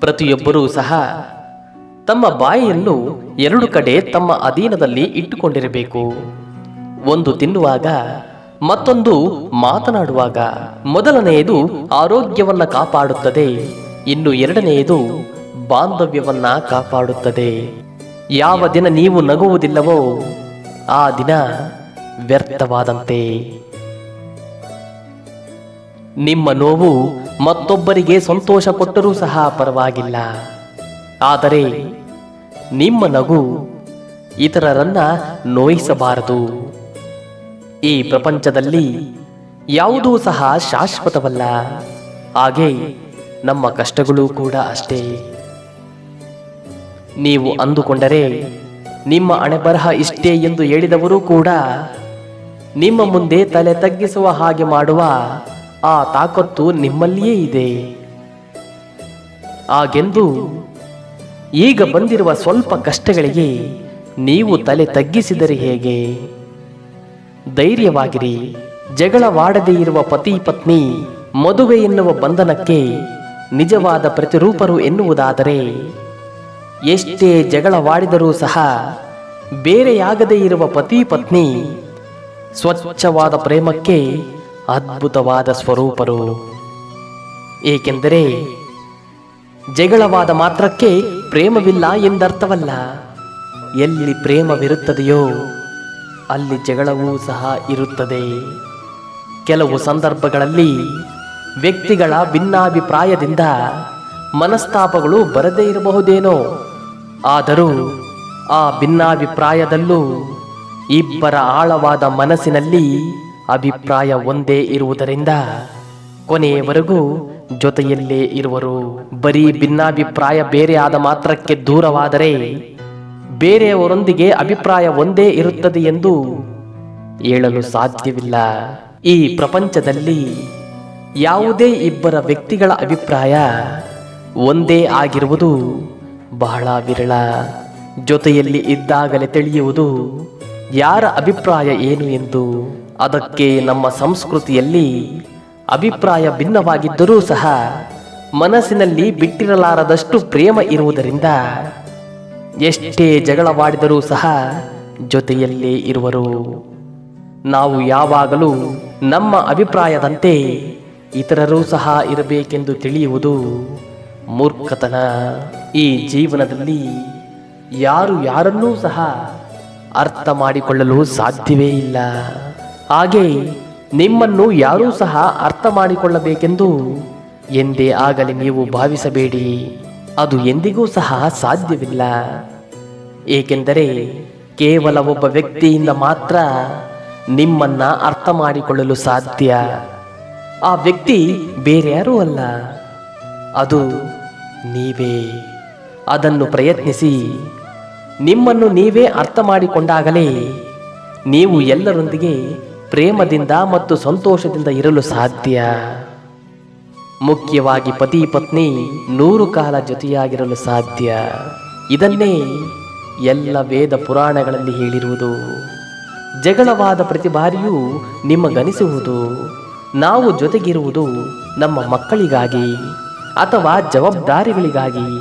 ಪ್ರತಿಯೊಬ್ಬರೂ ಸಹ ತಮ್ಮ ಬಾಯಿಯನ್ನು ಎರಡು ಕಡೆ ತಮ್ಮ ಅಧೀನದಲ್ಲಿ ಇಟ್ಟುಕೊಂಡಿರಬೇಕು. ಒಂದು ತಿನ್ನುವಾಗ ಮತ್ತೊಂದು ಮಾತನಾಡುವಾಗ ಮೊದಲನೆಯದು ಆರೋಗ್ಯವನ್ನ ಕಾಪಾಡುತ್ತದೆ. ಇನ್ನು ಎರಡನೆಯದು ಬಾಂಧವ್ಯವನ್ನ ಕಾಪಾಡುತ್ತದೆ. ಯಾವ ದಿನ ನೀವು ನಗುವುದಿಲ್ಲವೋ ಆ ದಿನ ವ್ಯರ್ಥವಾದಂತೆ. ನಿಮ್ಮ ನೋವು ಮತ್ತೊಬ್ಬರಿಗೆ ಸಂತೋಷ ಕೊಟ್ಟರೂ ಸಹ ಪರವಾಗಿಲ್ಲ. ಆದರೆ ನಿಮ್ಮ ನಗು ಇತರರನ್ನ ನೋಯಿಸಬಾರದು. ಈ ಪ್ರಪಂಚದಲ್ಲಿ ಯಾವುದೂ ಸಹ ಶಾಶ್ವತವಲ್ಲ. ಹಾಗೆ ನಮ್ಮ ಕಷ್ಟಗಳು ಕೂಡ ಅಷ್ಟೇ. ನೀವು ಅಂದುಕೊಂಡರೆ ನಿಮ್ಮ ಅಣೆಬರಹ ಇಷ್ಟೇ ಎಂದು ಹೇಳಿದವರು ಕೂಡ ನಿಮ್ಮ ಮುಂದೆ ತಲೆ ತಗ್ಗಿಸುವ ಹಾಗೆ ಮಾಡುವ ಆ ತಾಕತ್ತು ನಿಮ್ಮಲ್ಲಿಯೇ ಇದೆ. ಹಾಗೆಂದು ಈಗ ಬಂದಿರುವ ಸ್ವಲ್ಪ ಕಷ್ಟಗಳಿಗೆ ನೀವು ತಲೆ ತಗ್ಗಿಸಿದರೆ ಹೇಗೆ? ಧೈರ್ಯವಾಗಿರಿ. ಜಗಳವಾಡದೇ ಇರುವ ಪತಿ ಪತ್ನಿ, ಮದುವೆ ಎನ್ನುವ ಬಂಧನಕ್ಕೆ ನಿಜವಾದ ಪ್ರತಿರೂಪರು ಎನ್ನುವುದಾದರೆ, ಎಷ್ಟೇ ಜಗಳವಾಡಿದರೂ ಸಹ ಬೇರೆಯಾಗದೇ ಇರುವ ಪತಿ ಪತ್ನಿ ಸ್ವಚ್ಛವಾದ ಪ್ರೇಮಕ್ಕೆ ಅದ್ಭುತವಾದ ಸ್ವರೂಪರು. ಏಕೆಂದರೆ ಜಗಳವಾದ ಮಾತ್ರಕ್ಕೆ ಪ್ರೇಮವಿಲ್ಲ ಎಂದರ್ಥವಲ್ಲ. ಎಲ್ಲಿ ಪ್ರೇಮವಿರುತ್ತದೆಯೋ ಅಲ್ಲಿ ಜಗಳವೂ ಸಹ ಇರುತ್ತದೆ. ಕೆಲವು ಸಂದರ್ಭಗಳಲ್ಲಿ ವ್ಯಕ್ತಿಗಳ ಭಿನ್ನಾಭಿಪ್ರಾಯದಿಂದ ಮನಸ್ತಾಪಗಳು ಬರದೇ ಇರಬಹುದೇನೋ. ಆದರೂ ಆ ಭಿನ್ನಾಭಿಪ್ರಾಯದಲ್ಲೂ ಇಬ್ಬರ ಆಳವಾದ ಮನಸ್ಸಿನಲ್ಲಿ ಅಭಿಪ್ರಾಯ ಒಂದೇ ಇರುವುದರಿಂದ ಕೊನೆಯವರೆಗೂ ಜೊತೆಯಲ್ಲೇ ಇರುವರು. ಬರೀ ಭಿನ್ನಾಭಿಪ್ರಾಯ ಬೇರೆ ಆದ ಮಾತ್ರಕ್ಕೆ ದೂರವಾದರೆ ಬೇರೆಯವರೊಂದಿಗೆ ಅಭಿಪ್ರಾಯ ಒಂದೇ ಇರುತ್ತದೆ ಎಂದು ಹೇಳಲು ಸಾಧ್ಯವಿಲ್ಲ. ಈ ಪ್ರಪಂಚದಲ್ಲಿ ಯಾವುದೇ ಇಬ್ಬರ ವ್ಯಕ್ತಿಗಳ ಅಭಿಪ್ರಾಯ ಒಂದೇ ಆಗಿರುವುದು ಬಹಳ ವಿರಳ. ಜೊತೆಯಲ್ಲಿ ಇದ್ದಾಗಲೇ ತಿಳಿಯುವುದು ಯಾರ ಅಭಿಪ್ರಾಯ ಏನು ಎಂದು ಅದಕ್ಕೆ ನಮ್ಮ ಸಂಸ್ಕೃತಿಯಲ್ಲಿ ಅಭಿಪ್ರಾಯ ಭಿನ್ನವಾಗಿದ್ದರೂ ಸಹ ಮನಸ್ಸಿನಲ್ಲಿ ಬಿಟ್ಟಿರಲಾರದಷ್ಟು ಪ್ರೇಮ ಇರುವುದರಿಂದ ಎಷ್ಟೇ ಜಗಳವಾಡಿದರೂ ಸಹ ಜೊತೆಯಲ್ಲೇ ಇರುವರು. ನಾವು ಯಾವಾಗಲೂ ನಮ್ಮ ಅಭಿಪ್ರಾಯದಂತೆ ಇತರರೂ ಸಹ ಇರಬೇಕೆಂದು ತಿಳಿಯುವುದು ಮೂರ್ಖತನ. ಈ ಜೀವನದಲ್ಲಿ ಯಾರು ಯಾರನ್ನೂ ಸಹ ಅರ್ಥ ಮಾಡಿಕೊಳ್ಳಲು ಸಾಧ್ಯವೇ ಇಲ್ಲ. ಹಾಗೆ ನಿಮ್ಮನ್ನು ಯಾರೂ ಸಹ ಅರ್ಥ ಮಾಡಿಕೊಳ್ಳಬೇಕೆಂದು ಎಂದೇ ಆಗಲಿ ನೀವು ಭಾವಿಸಬೇಡಿ. ಅದು ಎಂದಿಗೂ ಸಹ ಸಾಧ್ಯವಿಲ್ಲ. ಏಕೆಂದರೆ ಕೇವಲ ಒಬ್ಬ ವ್ಯಕ್ತಿಯಿಂದ ಮಾತ್ರ ನಿಮ್ಮನ್ನ ಅರ್ಥ ಮಾಡಿಕೊಳ್ಳಲು ಸಾಧ್ಯ. ಆ ವ್ಯಕ್ತಿ ಬೇರೆ ಯಾರೂ ಅಲ್ಲ. ಅದು ನೀವೇ. ಅದನ್ನು ಪ್ರಯತ್ನಿಸಿ. ನಿಮ್ಮನ್ನು ನೀವೇ ಅರ್ಥ ಮಾಡಿಕೊಂಡಾಗಲೇ ನೀವು ಎಲ್ಲರೊಂದಿಗೆ ಪ್ರೇಮದಿಂದ ಮತ್ತು ಸಂತೋಷದಿಂದ ಇರಲು ಸಾಧ್ಯ. ಮುಖ್ಯವಾಗಿ ಪತಿ ಪತ್ನಿ ನೂರು ಕಾಲ ಜೊತೆಯಾಗಿರಲು ಸಾಧ್ಯ. ಇದನ್ನೇ ಎಲ್ಲ ವೇದ ಪುರಾಣಗಳಲ್ಲಿ ಹೇಳಿರುವುದು. ಜಗಳವಾದ ಪ್ರತಿ ಬಾರಿಯೂ ನಿಮಗನಿಸುವುದು. ನಾವು ಜೊತೆಗಿರುವುದು ನಮ್ಮ ಮಕ್ಕಳಿಗಾಗಿ ಅಥವಾ ಜವಾಬ್ದಾರಿಗಳಿಗಾಗಿ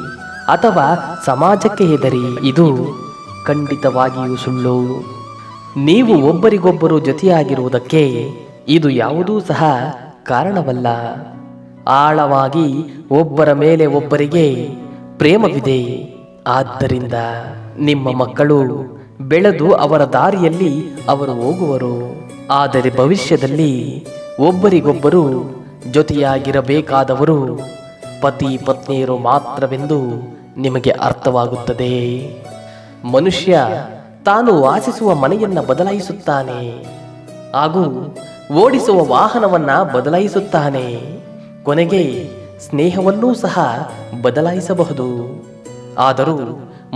ಅಥವಾ ಸಮಾಜಕ್ಕೆ ಹೆದರಿ ಇದು ಖಂಡಿತವಾಗಿಯೂ ಸುಳ್ಳು. ನೀವು ಒಬ್ಬರಿಗೊಬ್ಬರು ಜೊತೆಯಾಗಿರುವುದಕ್ಕೆ ಇದು ಯಾವುದೂ ಸಹ ಕಾರಣವಲ್ಲ. ಆಳವಾಗಿ ಒಬ್ಬರ ಮೇಲೆ ಒಬ್ಬರಿಗೆ ಪ್ರೇಮವಿದೆ. ಆದ್ದರಿಂದ ನಿಮ್ಮ ಮಕ್ಕಳು ಬೆಳೆದು ಅವರ ದಾರಿಯಲ್ಲಿ ಅವರು ಹೋಗುವರು. ಆದರೆ ಭವಿಷ್ಯದಲ್ಲಿ ಒಬ್ಬರಿಗೊಬ್ಬರು ಜೊತೆಯಾಗಿರಬೇಕಾದವರು ಪತಿ ಪತ್ನಿಯರು ಮಾತ್ರವೆಂದು ನಿಮಗೆ ಅರ್ಥವಾಗುತ್ತದೆ. ಮನುಷ್ಯ ತಾನು ವಾಸಿಸುವ ಮನೆಯನ್ನ ಬದಲಾಯಿಸುತ್ತಾನೆ. ಹಾಗೂ ಓಡಿಸುವ ವಾಹನವನ್ನ ಬದಲಾಯಿಸುತ್ತಾನೆ. ಕೊನೆಗೆ ಸ್ನೇಹವನ್ನೂ ಸಹ ಬದಲಾಯಿಸಬಹುದು. ಆದರೂ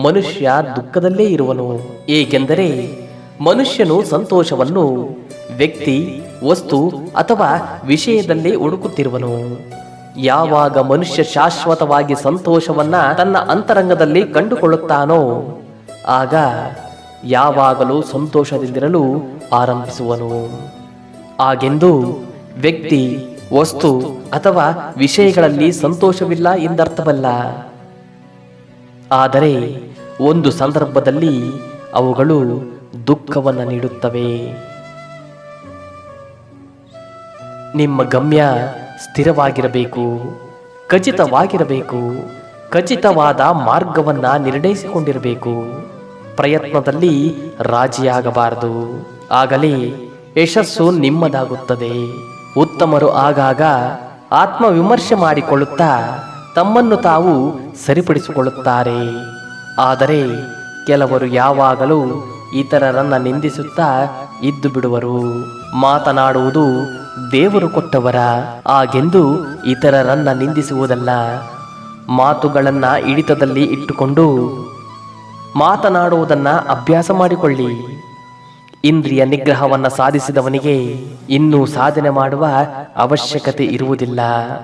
ಮನುಷ್ಯ ದುಃಖದಲ್ಲೇ ಇರುವನು. ಏಕೆಂದರೆ ಮನುಷ್ಯನು ಸಂತೋಷವನ್ನು ವ್ಯಕ್ತಿ, ವಸ್ತು ಅಥವಾ ವಿಷಯದಲ್ಲಿ ಹುಡುಕುತ್ತಿರುವನು. ಯಾವಾಗ ಮನುಷ್ಯ ಶಾಶ್ವತವಾಗಿ ಸಂತೋಷವನ್ನ ತನ್ನ ಅಂತರಂಗದಲ್ಲಿ ಕಂಡುಕೊಳ್ಳುತ್ತಾನೋ, ಆಗ ಯಾವಾಗಲೂ ಸಂತೋಷದಿಂದಿರಲು ಆರಂಭಿಸುವನು. ಹಾಗೆಂದು ವ್ಯಕ್ತಿ, ವಸ್ತು ಅಥವಾ ವಿಷಯಗಳಲ್ಲಿ ಸಂತೋಷವಿಲ್ಲ ಎಂದರ್ಥವಲ್ಲ. ಆದರೆ ಒಂದು ಸಂದರ್ಭದಲ್ಲಿ ಅವುಗಳು ದುಃಖವನ್ನು ನೀಡುತ್ತವೆ. ನಿಮ್ಮ ಗಮ್ಯ ಸ್ಥಿರವಾಗಿರಬೇಕು, ಖಚಿತವಾಗಿರಬೇಕು, ಖಚಿತವಾದ ಮಾರ್ಗವನ್ನು ನಿರ್ಣಯಿಸಿಕೊಂಡಿರಬೇಕು. ಪ್ರಯತ್ನದಲ್ಲಿ ರಾಜಿಯಾಗಬಾರದು. ಆಗಲೇ ಯಶಸ್ಸು ನಿಮ್ಮದಾಗುತ್ತದೆ. ಉತ್ತಮರು ಆಗಾಗ ಆತ್ಮವಿಮರ್ಶೆ ಮಾಡಿಕೊಳ್ಳುತ್ತಾ ತಮ್ಮನ್ನು ತಾವು ಸರಿಪಡಿಸಿಕೊಳ್ಳುತ್ತಾರೆ. ಆದರೆ ಕೆಲವರು ಯಾವಾಗಲೂ ಇತರರನ್ನ ನಿಂದಿಸುತ್ತಾ ಇದ್ದು ಬಿಡುವರು. ಮಾತನಾಡುವುದು ದೇವರು ಕೊಟ್ಟವರ ಹಾಗೆಂದು ಇತರರನ್ನ ನಿಂದಿಸುವುದಲ್ಲ. ಮಾತುಗಳನ್ನ ಹಿಡಿತದಲ್ಲಿ ಇಟ್ಟುಕೊಂಡು ಮಾತನಾಡುವುದನ್ನ ಅಭ್ಯಾಸ ಮಾಡಿಕೊಳ್ಳಿ. ಇಂದ್ರಿಯ ನಿಗ್ರಹವನ್ನು ಸಾಧಿಸಿದವನಿಗೆ ಇನ್ನೂ ಸಾಧನೆ ಮಾಡುವ ಅವಶ್ಯಕತೆ ಇರುವುದಿಲ್ಲ.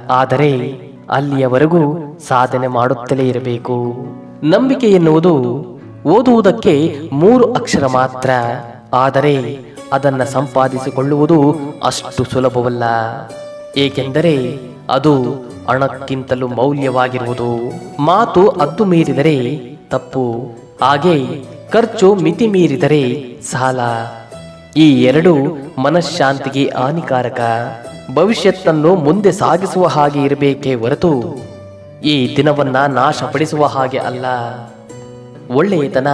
ಆದರೆ ಅಲ್ಲಿಯವರೆಗೂ ಸಾಧನೆ ಮಾಡುತ್ತಲೇ ಇರಬೇಕು. ನಂಬಿಕೆ ಎನ್ನುವುದು ಓದುವುದಕ್ಕೆ ಮೂರು ಅಕ್ಷರ ಮಾತ್ರ. ಆದರೆ ಅದನ್ನು ಸಂಪಾದಿಸಿಕೊಳ್ಳುವುದು ಅಷ್ಟು ಸುಲಭವಲ್ಲ. ಏಕೆಂದರೆ ಅದು ಹಣಕ್ಕಿಂತಲೂ ಮೌಲ್ಯವಾಗಿರುವುದು. ಮಾತು ಅದ್ದು ಮೀರಿದರೆ ತಪ್ಪು. ಹಾಗೆ ಖರ್ಚು ಮಿತಿ ಮೀರಿದರೆ ಸಾಲ. ಈ ಎರಡು ಮನಃಶಾಂತಿಗೆ ಹಾನಿಕಾರಕ. ಭವಿಷ್ಯತ್ತನ್ನು ಮುಂದೆ ಸಾಗಿಸುವ ಹಾಗೆ ಇರಬೇಕೇ ಹೊರತು ಈ ದಿನವನ್ನ ನಾಶಪಡಿಸುವ ಹಾಗೆ ಅಲ್ಲ. ಒಳ್ಳೆಯತನ,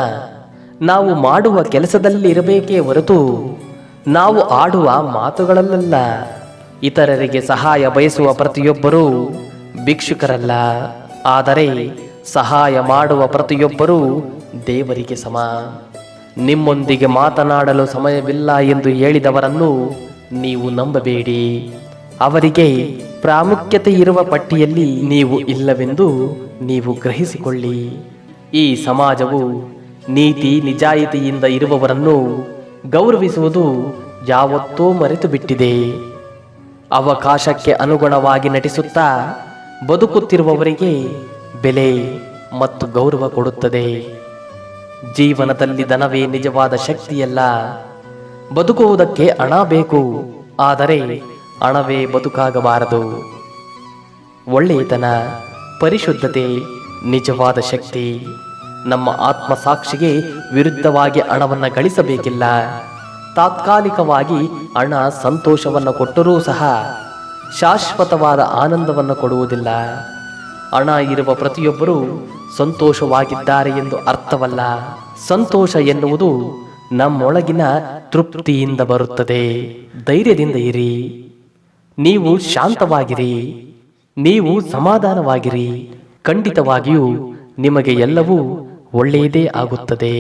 ನಾವು ಮಾಡುವ ಕೆಲಸದಲ್ಲಿ ಇರಬೇಕೇ ಹೊರತು ನಾವು ಆಡುವ ಮಾತುಗಳಲ್ಲ ಇತರರಿಗೆ ಸಹಾಯ ಬಯಸುವ ಪ್ರತಿಯೊಬ್ಬರೂ ಭಿಕ್ಷುಕರಲ್ಲ. ಆದರೆ ಸಹಾಯ ಮಾಡುವ ಪ್ರತಿಯೊಬ್ಬರೂ ದೇವರಿಗೆ ಸಮ. ನಿಮ್ಮೊಂದಿಗೆ ಮಾತನಾಡಲು ಸಮಯವಿಲ್ಲ ಎಂದು ಹೇಳಿದವರನ್ನು ನೀವು ನಂಬಬೇಡಿ. ಅವರಿಗೆ ಪ್ರಾಮುಖ್ಯತೆ ಇರುವ ಪಟ್ಟಿಯಲ್ಲಿ ನೀವು ಇಲ್ಲವೆಂದು ನೀವು ಗ್ರಹಿಸಿಕೊಳ್ಳಿ. ಈ ಸಮಾಜವು ನೀತಿ ನಿಜಾಯಿತಿಯಿಂದ ಇರುವವರನ್ನು ಗೌರವಿಸುವುದು ಯಾವತ್ತೂ ಮರೆತು ಬಿಟ್ಟಿದೆ ಅವಕಾಶಕ್ಕೆ ಅನುಗುಣವಾಗಿ ನಟಿಸುತ್ತಾ ಬದುಕುತ್ತಿರುವವರಿಗೆ ಬೆಲೆ ಮತ್ತು ಗೌರವ ಕೊಡುತ್ತದೆ. ಜೀವನದಲ್ಲಿ ಧನವೇ ನಿಜವಾದ ಶಕ್ತಿಯಲ್ಲ. ಬದುಕುವುದಕ್ಕೆ ಹಣ ಬೇಕು, ಆದರೆ ಹಣವೇ ಬದುಕಾಗಬಾರದು. ಒಳ್ಳೆಯತನ, ಪರಿಶುದ್ಧತೆ, ನಿಜವಾದ ಶಕ್ತಿ. ನಮ್ಮ ಆತ್ಮಸಾಕ್ಷಿಗೆ ವಿರುದ್ಧವಾಗಿ ಹಣವನ್ನು ಗಳಿಸಬೇಕಿಲ್ಲ. ತಾತ್ಕಾಲಿಕವಾಗಿ ಹಣ ಸಂತೋಷವನ್ನು ಕೊಟ್ಟರೂ ಸಹ ಶಾಶ್ವತವಾದ ಆನಂದವನ್ನು ಕೊಡುವುದಿಲ್ಲ. ಹಣ ಇರುವ ಪ್ರತಿಯೊಬ್ಬರೂ ಸಂತೋಷವಾಗಿದ್ದಾರೆ ಎಂದು ಅರ್ಥವಲ್ಲ. ಸಂತೋಷ ಎನ್ನುವುದು ನಮ್ಮೊಳಗಿನ ತೃಪ್ತಿಯಿಂದ ಬರುತ್ತದೆ. ಧೈರ್ಯದಿಂದ ಇರಿ. ನೀವು ಶಾಂತವಾಗಿರಿ. ನೀವು ಸಮಾಧಾನವಾಗಿರಿ. ಖಂಡಿತವಾಗಿಯೂ ನಿಮಗೆ ಎಲ್ಲವೂ ಒಳ್ಳೆಯದೇ ಆಗುತ್ತದೆ.